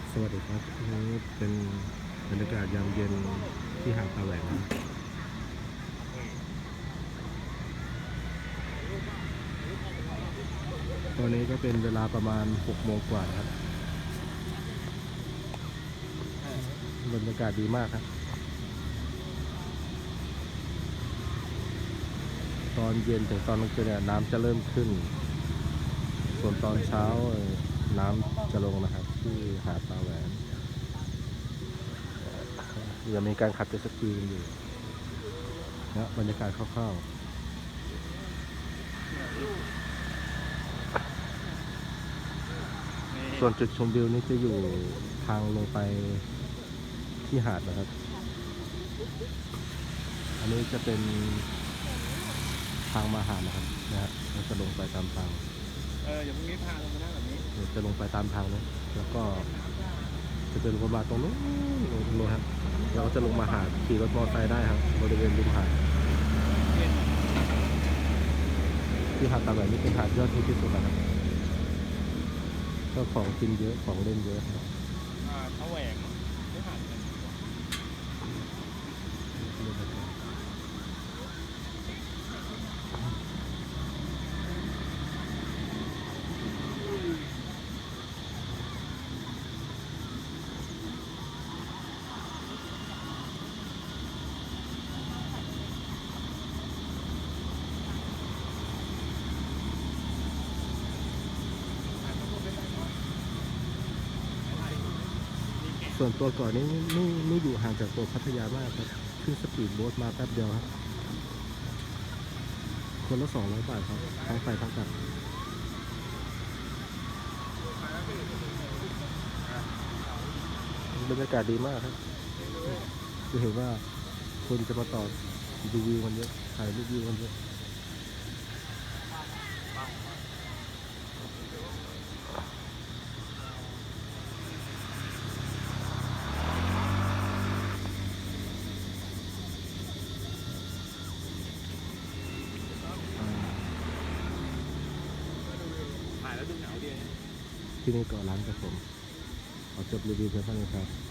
ับสวัสดีครับนี่เป็นบรรยากาศยามเย็นที่หาดตาแหวนตอนนี้ก็เป็นเวลาประมาณ6โมงกว่าครับ บรรยากาศดีมากครับ ตอนเย็นถึงตอนกลางคืนเนี่ยน้ำจะเริ่มขึ้น ส่วนตอนเช้า น้ำจะลงนะครับ ที่หาดตาแหวนยังมีการขับเจ็ตสกีกันอยู่นะบรรยากาศคร่าวๆส่วนจุดชมวิวนี่จะอยู่ทางลงไปที่หาดนะครับ อันนี้จะเป็นทางมาหาดนะครับนะฮะเราจะลงไปตามทาง เออเดี๋ยวพรุ่งนี้พาลงมานั่งแบบนี้ จะลงไปตามทางนะแล้วก็จะเป็นประมาณตรงนู้นตรงนู้นครับเราจะลงมาหาดขี่รถมอเตอร์ไซค์ได้ครับบริเวณริมหาดที่หาดตาแหวนนี่เป็นหาดยอดฮิตที่สุดนะครับก็ของกินเยอะของเล่นเยอะครับ ส่วนตัวก่อนนี้ไม่ไม่ไม่อยู่ห่างจากตัวพัทยามากครับขึ้นสปีดโบ๊ทมาแป๊บเดียวครับ คนละสองร้อยบาทครับทั้งไปทั้งกลับบรรยากาศดีมากครับ จะเห็นว่าคนจะมาต่อดูวิวกันเยอะถ่ายรูปวิวกันเยอะ ที่นี่เกาะล้านครับผม ขอจบรีวิวเพียงเท่านี้ครับ